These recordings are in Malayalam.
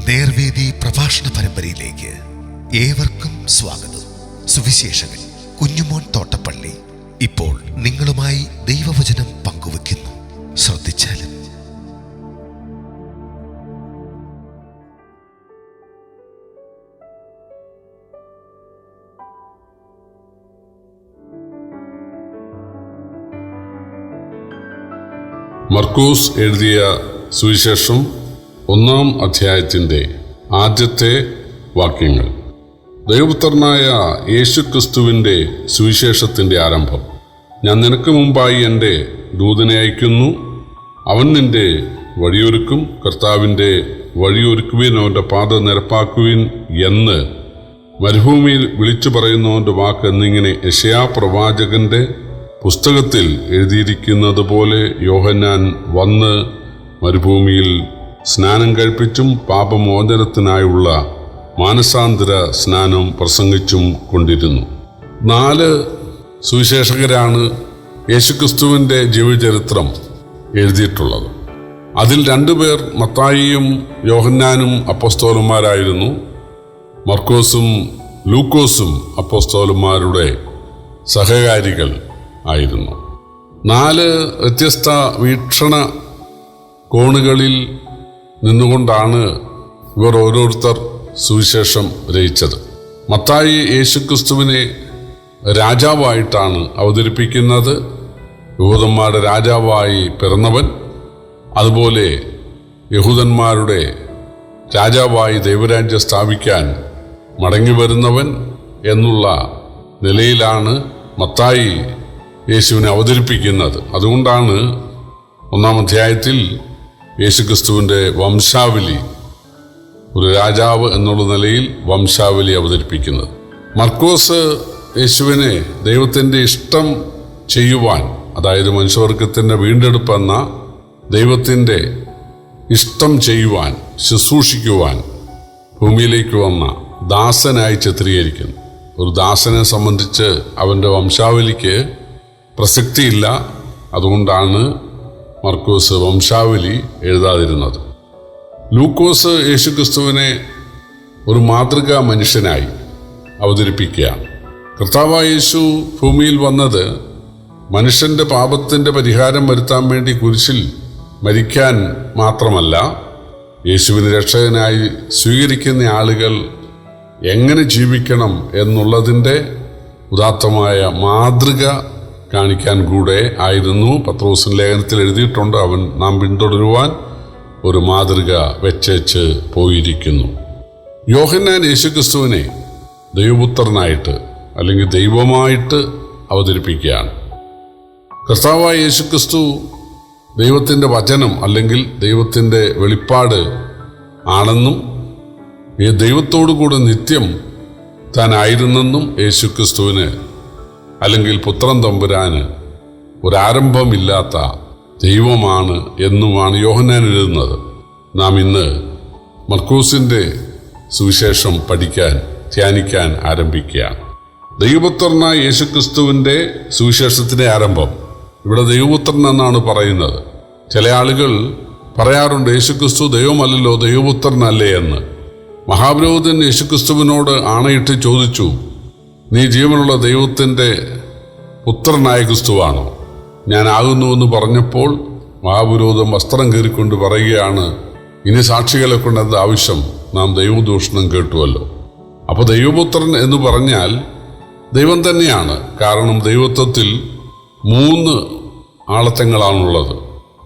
നേർവേദി പ്രഭാഷണ പരമ്പരയിലേക്ക് ഏവർക്കും സ്വാഗതം. സുവിശേഷകൻ കുഞ്ഞുമോൻ തോട്ടപ്പള്ളി ഇപ്പോൾ നിങ്ങളുമായി ദൈവവചനം പങ്കുവെക്കുന്നു ശ്രദ്ധിച്ചാലും. മർക്കൂസ് എഴുതിയ സുവിശേഷം ഒന്നാം അധ്യായത്തിന്റെ ആദ്യത്തെ വാക്യങ്ങൾ. ദൈവപുത്രനായ യേശുക്രിസ്തുവിന്റെ സുവിശേഷത്തിന്റെ ആരംഭം. ഞാൻ നിനക്ക് മുമ്പായി എന്റെ ദൂതനെ അയക്കുന്നു അവൻ നിന്റെ വഴിയൊരുക്കും കർത്താവിന്റെ വഴിയൊരുക്കുവിൻ അവന്റെ പാത നിരപ്പാക്കുവിൻ എന്ന് മരുഭൂമിയിൽ വിളിച്ചു പറയുന്നവന്റെ വാക്ക് എന്നിങ്ങനെ യശയാ പ്രവാചകന്റെ പുസ്തകത്തിൽ എഴുതിയിരിക്കുന്നത് പോലെ യോഹന്നാൻ വന്ന് മരുഭൂമിയിൽ സ്നാനം കഴിപ്പിച്ചും പാപമോചനത്തിനായുള്ള മാനസാന്തര സ്നാനം പ്രസംഗിച്ചും കൊണ്ടിരുന്നു. നാല് സുവിശേഷകരാണ് യേശുക്രിസ്തുവിന്റെ ജീവചരിത്രം എഴുതിയിട്ടുള്ളത്. അതിൽ രണ്ടുപേർ മത്തായിയും യോഹന്നാനും അപ്പസ്തോലന്മാരായിരുന്നു. മർക്കോസും ലൂക്കോസും അപ്പോസ്തോലന്മാരുടെ സഹകാരികൾ ആയിരുന്നു. നാല് വ്യത്യസ്ത വീക്ഷണ കോണുകളിൽ നിന്നുകൊണ്ടാണ് ഇവർ ഓരോരുത്തർ സുവിശേഷം രചിച്ചത്. മത്തായി യേശുക്രിസ്തുവിനെ രാജാവായിട്ടാണ് അവതരിപ്പിക്കുന്നത്. യഹൂദന്മാരുടെ രാജാവായി പിറന്നവൻ അതുപോലെ യഹൂദന്മാരുടെ രാജാവായി ദൈവരാജ്യം സ്ഥാപിക്കാൻ മടങ്ങി വരുന്നവൻ എന്നുള്ള നിലയിലാണ് മത്തായി യേശുവിനെ അവതരിപ്പിക്കുന്നത്. അതുകൊണ്ടാണ് ഒന്നാം അധ്യായത്തിൽ യേശുക്രിസ്തുവിന്റെ വംശാവലി ഒരു രാജാവ് എന്നുള്ള നിലയിൽ വംശാവലി അവതരിപ്പിക്കുന്നത്. മർക്കോസ് യേശുവിനെ ദൈവത്തിന്റെ ഇഷ്ടം ചെയ്യുവാൻ അതായത് മനുഷ്യവർഗത്തിന്റെ വീണ്ടെടുപ്പെന്ന ദൈവത്തിന്റെ ഇഷ്ടം ചെയ്യുവാൻ ശുശ്രൂഷിക്കുവാൻ ഭൂമിയിലേക്ക് വന്ന ദാസനായി ചിത്രീകരിക്കുന്നു. ഒരു ദാസനെ സംബന്ധിച്ച് അവന്റെ വംശാവലിക്ക് പ്രസക്തിയില്ല. അതുകൊണ്ടാണ് മർക്കോസ് വംശാവലി എഴുതാതിരുന്നത്. ലൂക്കോസ് യേശുക്രിസ്തുവിനെ ഒരു മാതൃകാ മനുഷ്യനായി അവതരിപ്പിക്കുകയാണ്. കർത്താവായ യേശു ഭൂമിയിൽ വന്നത് മനുഷ്യന്റെ പാപത്തിന്റെ പരിഹാരം വരുത്താൻ വേണ്ടി കുരിശിൽ മരിക്കാൻ മാത്രമല്ല യേശുവിന് രക്ഷകനായി സ്വീകരിക്കുന്ന ആളുകൾ എങ്ങനെ ജീവിക്കണം എന്നുള്ളതിന്റെ ഉദാത്തമായ മാതൃക കാണിക്കാൻ കൂടെ ആയിരുന്നു. പത്രോസിൻ ലേഖനത്തിൽ എഴുതിയിട്ടുണ്ട് അവൻ നാം പിന്തുടരുവാൻ ഒരു മാതൃക വെച്ചേച്ച് പോയിരിക്കുന്നു. യോഹന്നാൻ യേശുക്രിസ്തുവിനെ ദൈവപുത്രനായിട്ട് അല്ലെങ്കിൽ ദൈവമായിട്ട് അവതരിപ്പിക്കുകയാണ്. കർത്താവായ യേശുക്രിസ്തു ദൈവത്തിന്റെ വചനം അല്ലെങ്കിൽ ദൈവത്തിന്റെ വെളിപ്പാട് ആണെന്നും ഈ ദൈവത്തോടു കൂടെ നിത്യം താനായിരുന്നെന്നും യേശുക്രിസ്തുവിന് അല്ലെങ്കിൽ പുത്രൻ തമ്പുരാന് ഒരാരംഭമില്ലാത്ത ദൈവമാണ് എന്നുമാണ് യോഹന്നാൻ എഴുതുന്നത്. നാം ഇന്ന് മർക്കൂസിന്റെ സുവിശേഷം പഠിക്കാൻ ധ്യാനിക്കാൻ ആരംഭിക്കുകയാണ്. ദൈവപുത്രനായ യേശുക്രിസ്തുവിന്റെ സുവിശേഷത്തിന്റെ ആരംഭം. ഇവിടെ ദൈവപുത്രൻ എന്നാണ് പറയുന്നത്. ചില ആളുകൾ പറയാറുണ്ട് യേശുക്രിസ്തു ദൈവമല്ലല്ലോ ദൈവപുത്രനല്ലേ എന്ന്. മഹാപുരോഹിതൻ യേശുക്രിസ്തുവിനോട് ആണയിട്ട് ചോദിച്ചു നീ ജീവനുള്ള ദൈവത്തിന്റെ പുത്രനായ ക്രിസ്തുവാണോ? ഞാൻ ആകുന്നുവെന്ന് പറഞ്ഞപ്പോൾ മഹാപുരോധം വസ്ത്രം കീറിക്കൊണ്ട് പറയുകയാണ് ഇനി സാക്ഷികളെ കൊണ്ടത് ആവശ്യം നാം ദൈവദൂഷണം കേട്ടുവല്ലോ. അപ്പോൾ ദൈവപുത്രൻ എന്ന് പറഞ്ഞാൽ ദൈവം തന്നെയാണ്. കാരണം ദൈവത്വത്തിൽ മൂന്ന് ആളത്തങ്ങളാണുള്ളത്.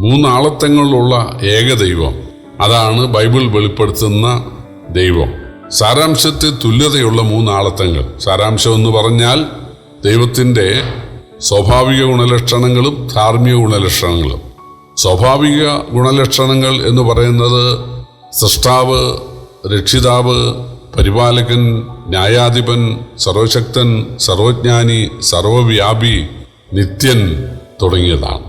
മൂന്ന് ആളത്തങ്ങളിലുള്ള ഏക ദൈവം. അതാണ് ബൈബിൾ വെളിപ്പെടുത്തുന്ന ദൈവം. സാരാംശത്തിൽ തുല്യതയുള്ള മൂന്നാളത്തങ്ങൾ. സാരാംശം എന്ന് പറഞ്ഞാൽ ദൈവത്തിന്റെ സ്വാഭാവിക ഗുണലക്ഷണങ്ങളും ധാർമ്മിക ഗുണലക്ഷണങ്ങളും. സ്വാഭാവിക ഗുണലക്ഷണങ്ങൾ എന്ന് പറയുന്നത് സൃഷ്ടാവ് രക്ഷിതാവ് പരിപാലകൻ ന്യായാധിപൻ സർവശക്തൻ സർവജ്ഞാനി സർവവ്യാപി നിത്യൻ തുടങ്ങിയതാണ്.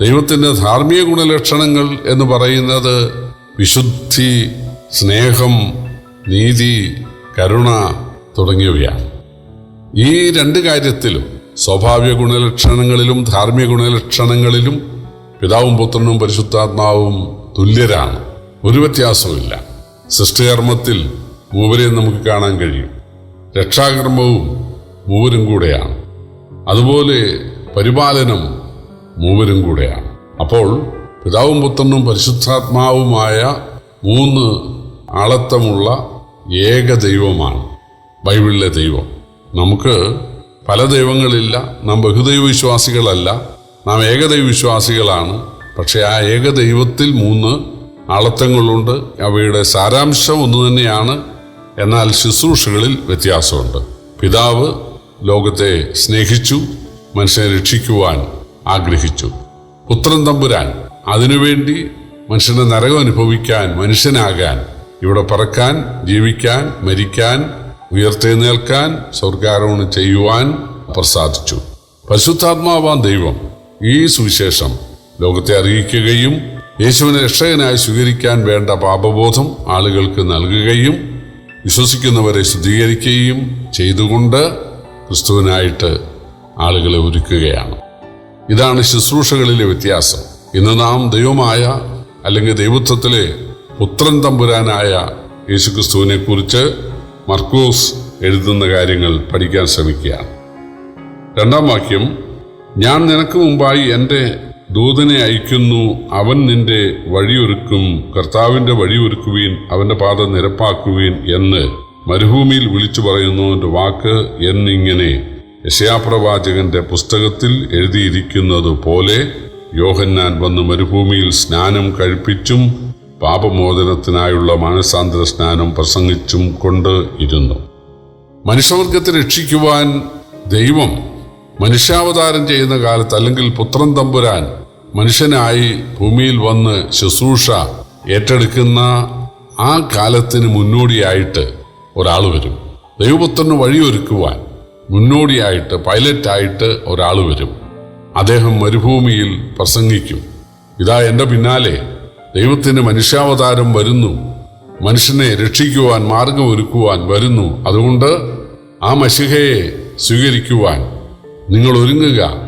ദൈവത്തിന്റെ ധാർമ്മിക ഗുണലക്ഷണങ്ങൾ എന്ന് പറയുന്നത് വിശുദ്ധി സ്നേഹം നീതി കരുണ തുടങ്ങിയവയാണ്. ഈ രണ്ട് കാര്യത്തിലും സ്വാഭാവിക ഗുണലക്ഷണങ്ങളിലും ധാർമ്മിക ഗുണലക്ഷണങ്ങളിലും പിതാവും പുത്രനും പരിശുദ്ധാത്മാവും തുല്യരാണ്. ഒരു വ്യത്യാസവുമില്ല. സൃഷ്ടികർമ്മത്തിൽ മൂവരെ നമുക്ക് കാണാൻ കഴിയും. രക്ഷാകർമ്മവും മൂവരും കൂടെയാണ്. അതുപോലെ പരിപാലനം മൂവരും കൂടെയാണ്. അപ്പോൾ പിതാവും പുത്രനും പരിശുദ്ധാത്മാവുമായ മൂന്ന് ആളത്വമുള്ള ഏക ദൈവമാണ്. ബൈബിളിലെ ദൈവം. നമുക്ക് പല ദൈവങ്ങളില്ല നാം ബഹുദൈവ വിശ്വാസികളല്ല നാം ഏകദൈവ വിശ്വാസികളാണ് പക്ഷേ ആ ഏക ദൈവത്തിൽ മൂന്ന് അളത്തങ്ങളുണ്ട്. അവയുടെ സാരാംശം ഒന്ന് തന്നെയാണ്. എന്നാൽ ശുശ്രൂഷകളിൽ വ്യത്യാസമുണ്ട്. പിതാവ് ലോകത്തെ സ്നേഹിച്ചു മനുഷ്യനെ രക്ഷിക്കുവാൻ ആഗ്രഹിച്ചു. പുത്രൻ തമ്പുരാൻ അതിനുവേണ്ടി മനുഷ്യന്റെ നരകം അനുഭവിക്കാൻ മനുഷ്യനാകാൻ ഇവിടെ പറക്കാൻ ജീവിക്കാൻ മരിക്കാൻ ഉയർത്തെഴുന്നേൽക്കാൻ സ്വർഗാരോഹണം ചെയ്യുവാൻ പ്രസാദിച്ചു. പരിശുദ്ധാത്മാവാൻ ദൈവം ഈ സുവിശേഷം ലോകത്തെ അറിയിക്കുകയും യേശുവിനെ രക്ഷകനായി സ്വീകരിക്കാൻ വേണ്ട പാപബോധം ആളുകൾക്ക് നൽകുകയും വിശ്വസിക്കുന്നവരെ ശുദ്ധീകരിക്കുകയും ചെയ്തുകൊണ്ട് ക്രിസ്തുവിനായിട്ട് ആളുകളെ ഒരുക്കുകയാണ്. ഇതാണ് ശുശ്രൂഷകളിലെ വ്യത്യാസം. ഇന്ന് നാം ദൈവമായ അല്ലെങ്കിൽ ദൈവത്വത്തിലെ പുത്രൻ തമ്പുരാനായ യേശുക്രിസ്തുവിനെ കുറിച്ച് മർക്കോസ് എഴുതുന്ന കാര്യങ്ങൾ പഠിക്കാൻ ശ്രമിക്കുക. രണ്ടാം വാക്യം ഞാൻ നിനക്ക് മുമ്പായി എന്റെ ദൂതനെ അയക്കുന്നു അവൻ നിന്റെ വഴിയൊരുക്കും. കർത്താവിന്റെ വഴിയൊരുക്കുവീൻ. അവന്റെ പാത നിരപ്പാക്കുവീൻ എന്ന് മരുഭൂമിയിൽ വിളിച്ചു പറയുന്നവന്റെ വാക്ക് എന്നിങ്ങനെ യശയാപ്രവാചകന്റെ പുസ്തകത്തിൽ എഴുതിയിരിക്കുന്നത് പോലെ യോഹന്നാൻ വന്ന് മരുഭൂമിയിൽ സ്നാനം കഴിപ്പിച്ചും പാപമോചനത്തിനായുള്ള മാനസാന്തര സ്നാനം പ്രസംഗിച്ചും കൊണ്ട് ഇരുന്നു. മനുഷ്യവർഗത്തെ രക്ഷിക്കുവാൻ ദൈവം മനുഷ്യാവതാരം ചെയ്യുന്ന കാലത്ത് അല്ലെങ്കിൽ പുത്രൻ തമ്പുരാൻ മനുഷ്യനായി ഭൂമിയിൽ വന്ന് ശുശ്രൂഷ ഏറ്റെടുക്കുന്ന ആ കാലത്തിന് മുന്നോടിയായിട്ട് ഒരാൾ വരും. ദൈവപുത്രന് വഴിയൊരുക്കുവാൻ മുന്നോടിയായിട്ട് പൈലറ്റായിട്ട് ഒരാൾ വരും. അദ്ദേഹം മരുഭൂമിയിൽ പ്രസംഗിക്കും. ഇതാ എന്റെ പിന്നാലെ ദൈവത്തിന് മനുഷ്യാവതാരം വരുന്നു. മനുഷ്യനെ രക്ഷിക്കുവാൻ മാർഗമൊരുക്കുവാൻ വരുന്നു. അതുകൊണ്ട് ആ മഷിഹയെ സ്വീകരിക്കുവാൻ നിങ്ങൾ ഒരുങ്ങുക.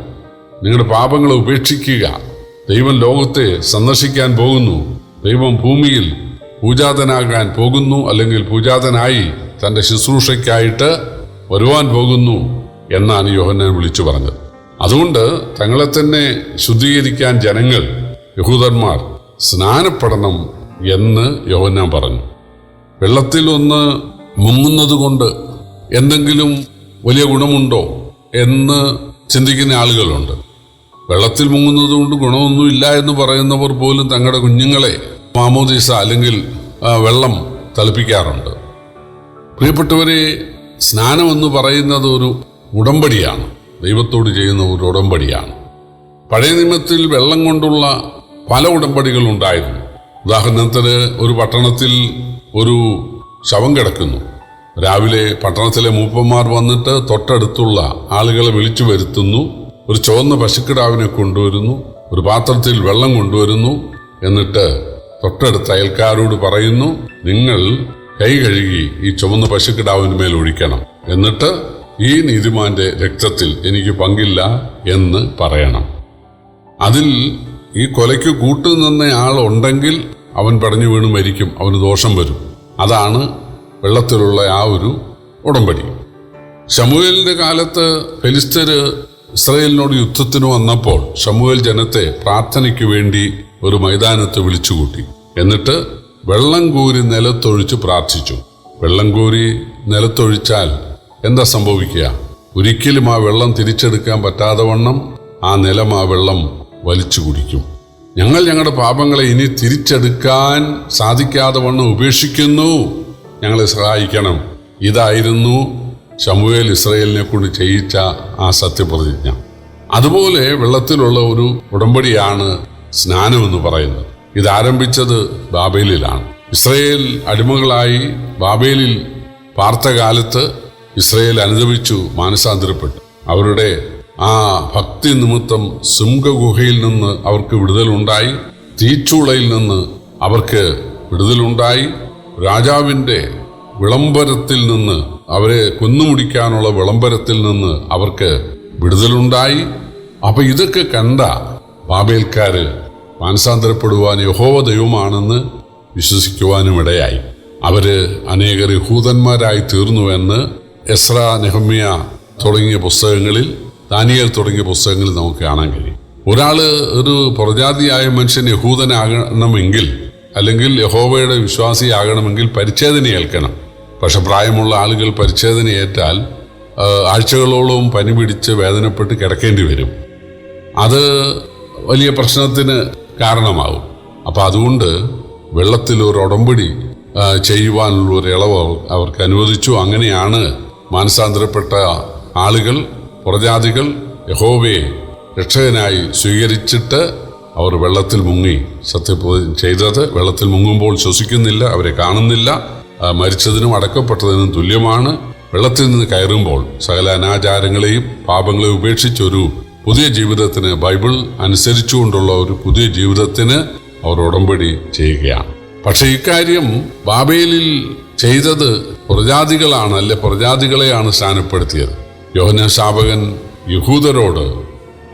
നിങ്ങളുടെ പാപങ്ങളെ ഉപേക്ഷിക്കുക. ദൈവം ലോകത്തെ സന്ദർശിക്കാൻ പോകുന്നു. ദൈവം ഭൂമിയിൽ പൂജാതനാകാൻ പോകുന്നു അല്ലെങ്കിൽ പൂജാതനായി തന്റെ ശുശ്രൂഷയ്ക്കായിട്ട് വരുവാൻ പോകുന്നു എന്നാണ് യോഹനെ വിളിച്ചു പറഞ്ഞത്. അതുകൊണ്ട് തങ്ങളെ തന്നെ ശുദ്ധീകരിക്കാൻ ജനങ്ങൾ യഹൂദന്മാർ സ്നാനപ്പെടണം എന്ന് യോഹന്നാൻ പറഞ്ഞു. വെള്ളത്തിൽ ഒന്ന് മുങ്ങുന്നത് കൊണ്ട് എന്തെങ്കിലും വലിയ ഗുണമുണ്ടോ എന്ന് ചിന്തിക്കുന്ന ആളുകളുണ്ട്. വെള്ളത്തിൽ മുങ്ങുന്നത് കൊണ്ട് ഗുണമൊന്നുമില്ല എന്ന് പറയുന്നവർ പോലും തങ്ങളുടെ കുഞ്ഞുങ്ങളെ മാമോദീസ അല്ലെങ്കിൽ വെള്ളം തളിപ്പിക്കാറുണ്ട്. പ്രിയപ്പെട്ടവരെ സ്നാനം എന്ന് പറയുന്നത് ഒരു ഉടമ്പടിയാണ്. ദൈവത്തോട് ചെയ്യുന്ന ഒരു ഉടമ്പടിയാണ്. പഴയ നിയമത്തിൽ വെള്ളം കൊണ്ടുള്ള പല ഉടമ്പടികൾ ഉണ്ടായിരുന്നു. ഉദാഹരണത്തിന് ഒരു പട്ടണത്തിൽ ഒരു ശവം കിടക്കുന്നു. രാവിലെ പട്ടണത്തിലെ മൂപ്പന്മാർ വന്നിട്ട് തൊട്ടടുത്തുള്ള ആളുകളെ വിളിച്ചു വരുത്തുന്നു. ഒരു ചുവന്ന പശുക്കിടാവിനെ കൊണ്ടുവരുന്നു. ഒരു പാത്രത്തിൽ വെള്ളം കൊണ്ടുവരുന്നു. എന്നിട്ട് തൊട്ടടുത്ത അയൽക്കാരോട് പറയുന്നു നിങ്ങൾ കൈ കഴുകി ഈ ചുവന്ന പശുക്കിടാവിന് മേൽ ഒഴിക്കണം. എന്നിട്ട് ഈ നീതിമാന്റെ രക്തത്തിൽ എനിക്ക് പങ്കില്ല എന്ന് പറയണം. അതിൽ ഈ കൊലയ്ക്ക് കൂട്ടുനിന്ന ആളുണ്ടെങ്കിൽ അവൻ പടഞ്ഞു വീണ് മരിക്കും അവന് ദോഷം വരും. അതാണ് വെള്ളത്തിലുള്ള ആ ഒരു ഉടമ്പടി. ഷമുവേലിന്റെ കാലത്ത് ഫെലിസ്തര് ഇസ്രയേലിനോട് യുദ്ധത്തിന് വന്നപ്പോൾ ഷമുവേൽ ജനത്തെ പ്രാർത്ഥനയ്ക്ക് വേണ്ടി ഒരു മൈതാനത്ത് വിളിച്ചുകൂട്ടി. എന്നിട്ട് വെള്ളം കോരി നിലത്തൊഴിച്ച് പ്രാർത്ഥിച്ചു. വെള്ളം കോരി നിലത്തൊഴിച്ചാൽ എന്താ സംഭവിക്കുക? ഒരിക്കലും ആ വെള്ളം തിരിച്ചെടുക്കാൻ പറ്റാതെ വണ്ണം ആ നിലം ആ വെള്ളം വലിച്ചു കുടിക്കും. ഞങ്ങൾ ഞങ്ങളുടെ പാപങ്ങളെ ഇനി തിരിച്ചെടുക്കാൻ സാധിക്കാതെ വണ്ണം ഉപേക്ഷിക്കുന്നു. ഞങ്ങളെ സഹായിക്കണം. ഇതായിരുന്നു ശമുവേൽ ഇസ്രയേലിനെ കൊണ്ട് ചെയ്യിച്ച ആ സത്യപ്രതിജ്ഞ. അതുപോലെ വെള്ളത്തിലുള്ള ഒരു ഉടമ്പടിയാണ് സ്നാനം എന്ന് പറയുന്നത്. ഇത് ആരംഭിച്ചത് ബാബേലിലാണ്. ഇസ്രയേൽ അടിമകളായി ബാബേലിൽ പാർത്ത കാലത്ത് ഇസ്രയേൽ അനുദപിച്ചു മാനസാന്തരപ്പെട്ടു. അവരുടെ ആ ഭക്തി നിമിത്തം സിംഹ ഗുഹയിൽ നിന്ന് അവർക്ക് വിടുതലുണ്ടായി തീച്ചൂളയിൽ നിന്ന് അവർക്ക് വിടുതലുണ്ടായി രാജാവിന്റെ വിളംബരത്തിൽ നിന്ന് അവരെ കൊന്നുമുടിക്കാനുള്ള വിളംബരത്തിൽ നിന്ന് അവർക്ക് വിടുതലുണ്ടായി. അപ്പൊ ഇതൊക്കെ കണ്ട ബാബേൽക്കാര് മാനസാന്തരപ്പെടുവാൻ യഹോവ ദൈവമാണെന്ന് വിശ്വസിക്കുവാനും ഇടയായി. അവർ അനേകർ യഹൂദന്മാരായി തീർന്നുവെന്ന് എസ്ര നെഹമ്യ തുടങ്ങിയ പുസ്തകങ്ങളിൽ ദാനിയേൽ തുടങ്ങിയ പുസ്തകങ്ങളിൽ നമുക്ക് കാണാൻ കഴിയും. ഒരാൾ ഒരു പ്രജാതിയായ മനുഷ്യൻ യഹൂദനാകണമെങ്കിൽ അല്ലെങ്കിൽ യഹോവയുടെ വിശ്വാസിയാകണമെങ്കിൽ പരിച്ഛേദന ഏൽക്കണം. പക്ഷെ പ്രായമുള്ള ആളുകൾ പരിച്ഛേദന ഏറ്റാൽ ആഴ്ചകളോളം പനി പിടിച്ച് വേദനപ്പെട്ട് കിടക്കേണ്ടി വരും. അത് വലിയ പ്രശ്നത്തിന് കാരണമാകും അപ്പോൾ അതുകൊണ്ട് വെള്ളത്തിൽ ഒരു ഉടമ്പടി ചെയ്യുവാനുള്ള ഒരു ഇളവ് അവർ- അവർക്ക് അനുവദിച്ചു. അങ്ങനെയാണ് മാനസാന്തരപ്പെട്ട ആളുകൾ പ്രജാതികൾ യഹോവയെ രക്ഷകനായി സ്വീകരിച്ചിട്ട് അവർ വെള്ളത്തിൽ മുങ്ങി. സത്യപ്രതിജ്ഞ ചെയ്തത് വെള്ളത്തിൽ മുങ്ങുമ്പോൾ ശ്വസിക്കുന്നില്ല അവരെ കാണുന്നില്ല മരിച്ചതിനും അടക്കപ്പെട്ടതിനും തുല്യമാണ്. വെള്ളത്തിൽ നിന്ന് കയറുമ്പോൾ സകല അനാചാരങ്ങളെയും പാപങ്ങളെയും ഉപേക്ഷിച്ചൊരു പുതിയ ജീവിതത്തിന് ബൈബിൾ അനുസരിച്ചുകൊണ്ടുള്ള ഒരു പുതിയ ജീവിതത്തിന് അവർ ഉടമ്പടി ചെയ്യുകയാണ്. പക്ഷെ ഇക്കാര്യം ബാബേലിൽ ചെയ്തത് പ്രജാതികളാണ് അല്ലെ പ്രജാതികളെയാണ് സ്ഥാനപ്പെടുത്തിയത്. യോഹന ശാപകൻ യഹൂദരോട്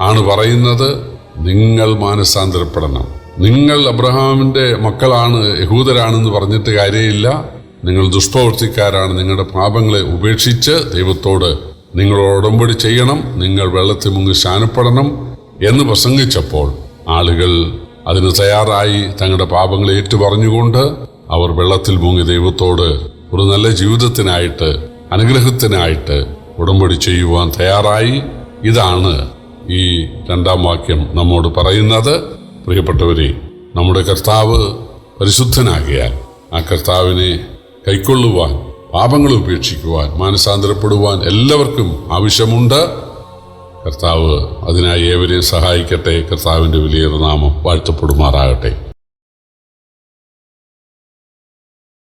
ആണ് പറയുന്നത് നിങ്ങൾ മാനസാന്തരപ്പെടണം. നിങ്ങൾ അബ്രഹാമിന്റെ മക്കളാണ് യഹൂദരാണെന്ന് പറഞ്ഞിട്ട് കാര്യമില്ല. നിങ്ങൾ ദുഷ്പ്രവൃത്തിക്കാരാണ്. നിങ്ങളുടെ പാപങ്ങളെ ഉപേക്ഷിച്ച് ദൈവത്തോട് നിങ്ങൾ ഉടമ്പടി ചെയ്യണം. നിങ്ങൾ വെള്ളത്തിൽ മുങ്ങി ശാനപ്പെടണം. എന്ന് പ്രസംഗിച്ചപ്പോൾ ആളുകൾ അതിന് തയ്യാറായി തങ്ങളുടെ പാപങ്ങളെ ഏറ്റുപറഞ്ഞുകൊണ്ട് അവർ വെള്ളത്തിൽ മുങ്ങി ദൈവത്തോട് ഒരു നല്ല ജീവിതത്തിനായിട്ട് അനുഗ്രഹത്തിനായിട്ട് ഉടമ്പടി ചെയ്യുവാൻ തയ്യാറായി. ഇതാണ് ഈ രണ്ടാം വാക്യം നമ്മോട് പറയുന്നത്. പ്രിയപ്പെട്ടവരെ നമ്മുടെ കർത്താവ് പരിശുദ്ധനാകിയാൽ ആ കർത്താവിനെ കൈക്കൊള്ളുവാൻ പാപങ്ങൾ ഉപേക്ഷിക്കുവാൻ മാനസാന്തരപ്പെടുവാൻ എല്ലാവർക്കും ആവശ്യമുണ്ട്. കർത്താവ് അതിനായി ഏവരെയും സഹായിക്കട്ടെ. കർത്താവിന്റെ വിലയേറെ നാമം വാഴ്ത്തപ്പെടുമാറാകട്ടെ.